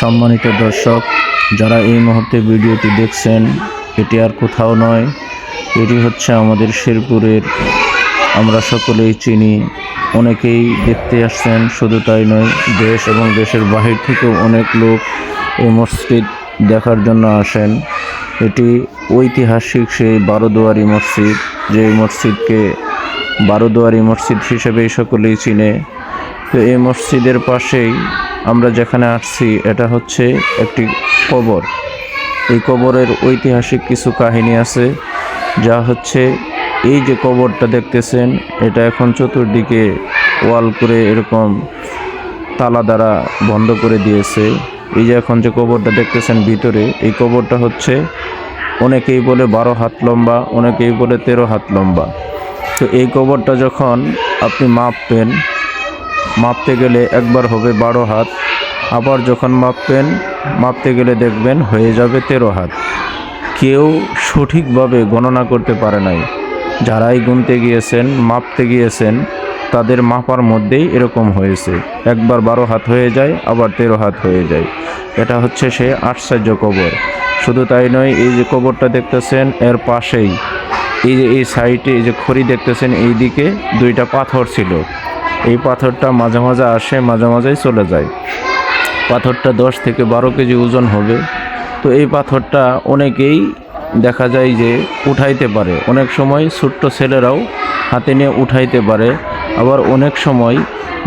সম্মানিত দর্শক, যারা এই মুহূর্তে ভিডিওটি দেখছেন, এটি আর কোথাও নয়। এটি হচ্ছে আমাদের শেরপুরের, আমরা সকলেই চিনি। অনেকেই দেখতে আসছেন, শুধু তাই নয়, দেশ এবং দেশের বাহির থেকেও অনেক লোক এই মসজিদ দেখার জন্য আসেন। এটি ঐতিহাসিক সেই বারোদুয়ারি মসজিদ যে মসজিদকে বারোদুয়ারি মসজিদ হিসেবেই সকলেই চিনে। তো এই মসজিদের পাশেই আমরা যেখানে আসছি, এটা হচ্ছে একটি কবর। এই কবরের ঐতিহাসিক কিছু কাহিনী আছে, যা হচ্ছে এই যে কবরটা দেখতেছেন, এটা এখন চতুর্দিকে ওয়াল করে এরকম তালা দ্বারা বন্ধ করে দিয়েছে। এই যে এখন যে কবরটা দেখতেছেন ভিতরে, এই কবরটা হচ্ছে অনেকেই বলে বারো হাত লম্বা, অনেকেই বলে তেরো হাত লম্বা। তো এই কবরটা যখন আপনি মাপবেন মাপতে গেলে একবার হবে বারো হাত। আবার যখন মাপবেন, মাপতে গেলে দেখবেন হয়ে যাবে তেরো হাত। কেউ সঠিকভাবে গণনা করতে পারে নাই। যারাই গুনতে গিয়েছেন, মাপতে গিয়েছেন, তাদের মাপার মধ্যেই এরকম হয়েছে। একবার বারো হাত হয়ে যায়, আবার তেরো হাত হয়ে যায়। এটা হচ্ছে সে আশ্চর্য কবর। শুধু তাই নয়, এই যে কবরটা দেখতেছেন, এর পাশেই। এই যে এই সাইডে, এই যে খড়ি দেখতেছেন এই দিকে দুইটা পাথর ছিল। এই পাথরটা মাঝে মাঝে আসে, মাঝে মাঝেই চলে যায়। পাথরটা দশ থেকে বারো কেজি ওজন হবে। তো এই পাথরটা অনেকেই দেখা যায় যে উঠাইতে পারে। অনেক সময় ছোট্ট ছেলেরাও হাতে নিয়ে উঠাইতে পারে। আবার অনেক সময়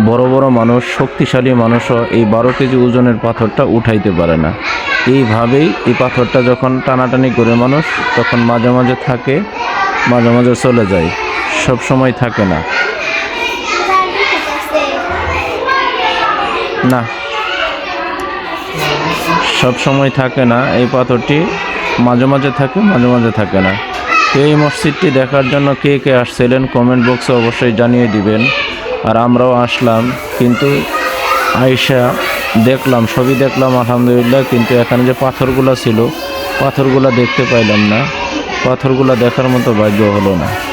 বড় বড় মানুষ, শক্তিশালী মানুষও এই বারো কেজি ওজনের পাথরটা উঠাইতে পারে না। এইভাবেই এই পাথরটা যখন টানাটানি করে মানুষ, তখন মাঝে মাঝে থাকে, মাঝে মাঝে চলে যায়। সব সময় থাকে না। না। সব সময় থাকে না এই পাথরটি। মাঝে মাঝে থাকে, মাঝে মাঝে থাকে না। এই মসজিদটি দেখার জন্য কে কে আসছিলেন কমেন্ট বক্সে অবশ্যই জানিয়ে দিবেন। আর আমরাও আসলাম, কিন্তু আয়সা দেখলাম, সবই দেখলাম, আলহামদুলিল্লাহ, কিন্তু এখানে যে পাথরগুলো ছিল, পাথরগুলো দেখতে পাইলাম না। পাথরগুলো দেখার মতো ভাগ্য হলো না।